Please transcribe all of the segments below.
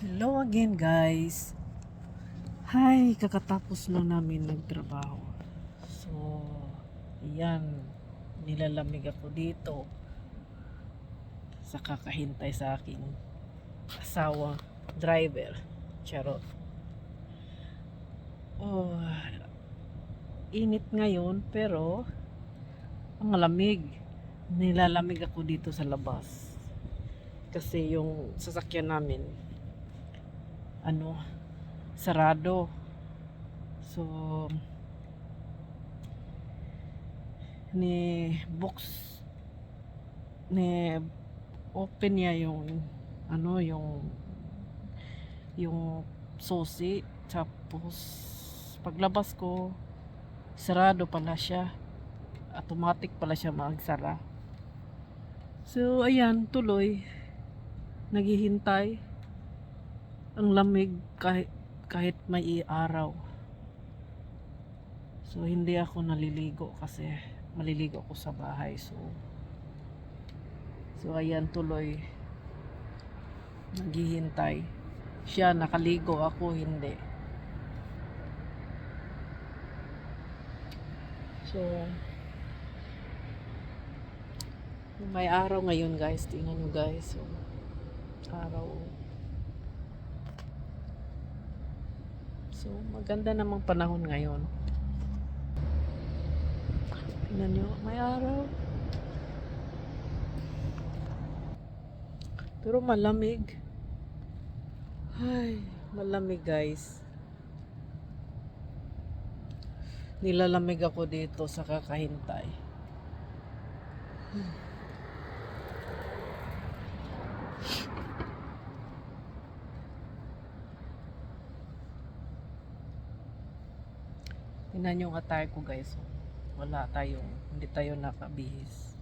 Hello again guys. Hi, kakatapos lang namin nagtrabaho. So, yan. Nilalamig ako dito. Sa kakahintay sa aking asawa, driver. Charot. Oh, init ngayon pero ang lamig. Nilalamig ako dito sa labas. Kasi yung sasakyan namin ano sarado. So ni box ni open niya yung ano yung yung susi tapos paglabas ko sarado pala siya. Automatic pala siya magsara. So ayan tuloy. Naghihintay ang lamig kahit kahit may araw. So hindi ako naliligo kasi maliligo ako sa bahay. So So ayan tuloy naghihintay. Siya nakaligo ako hindi. So may araw ngayon guys. Tingnan nyo guys. So, araw. So, maganda namang panahon ngayon. Tingnan nyo, may araw. Pero malamig. Ay, malamig guys. Nilalamig ako dito sa kakahintay. Tingnan yung attire ko guys. Wala tayong, hindi tayo nakabihis.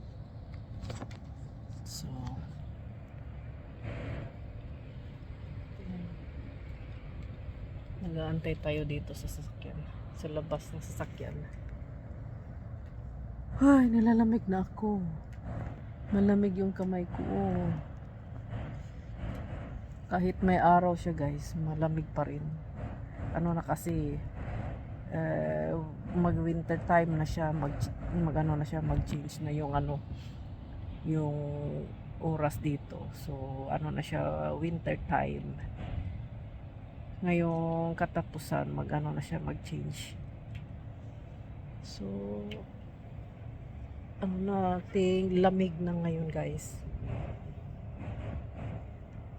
So. Nag-aantay tayo dito sa sasakyan. Sa labas ng sasakyan. Ay, nalalamig na ako. Malamig yung kamay ko. Kahit may araw siya guys, malamig pa rin. Ano na kasi, eh, mag winter time na siya mag mag ano na siya mag change na yung ano yung oras dito. So ano na siya winter time. Ngayong katapusan mag ano na siya mag change so ano nating lamig na ngayon guys.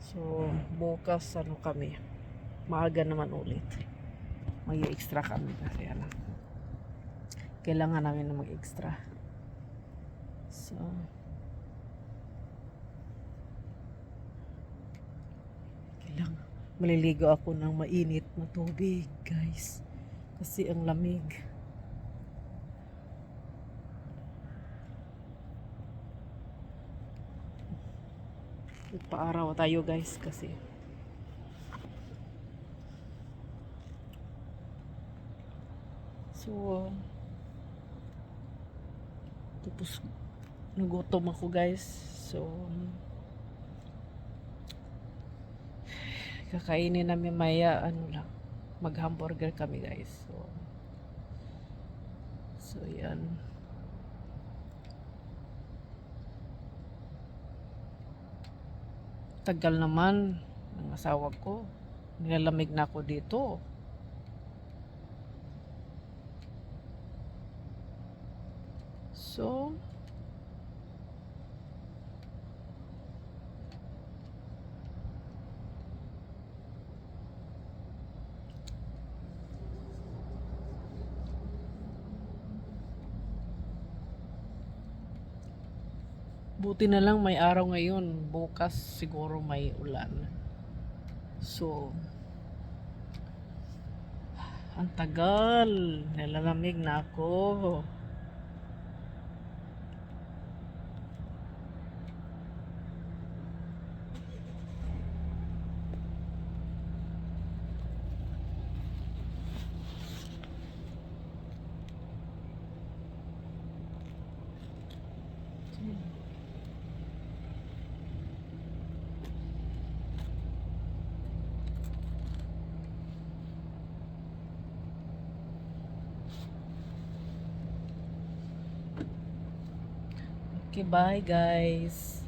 So bukas ano kami maaga naman ulit mag extra kami kasi ano kailangan namin na mag extra so kailangan maliligo ako ng mainit na tubig guys. Kasi ang lamig. Paaraw tayo guys kasi So, tapos nagutom ako guys. So, kakainin namin maya, ano lang, mag-hamburger kami guys. So, so yan. Tagal naman ng asawa ko. Nilalamig na ako dito. So, buti na lang may araw ngayon. Bukas siguro may ulan. So, ang tagal. Nilalamig na ako. Okay, bye guys.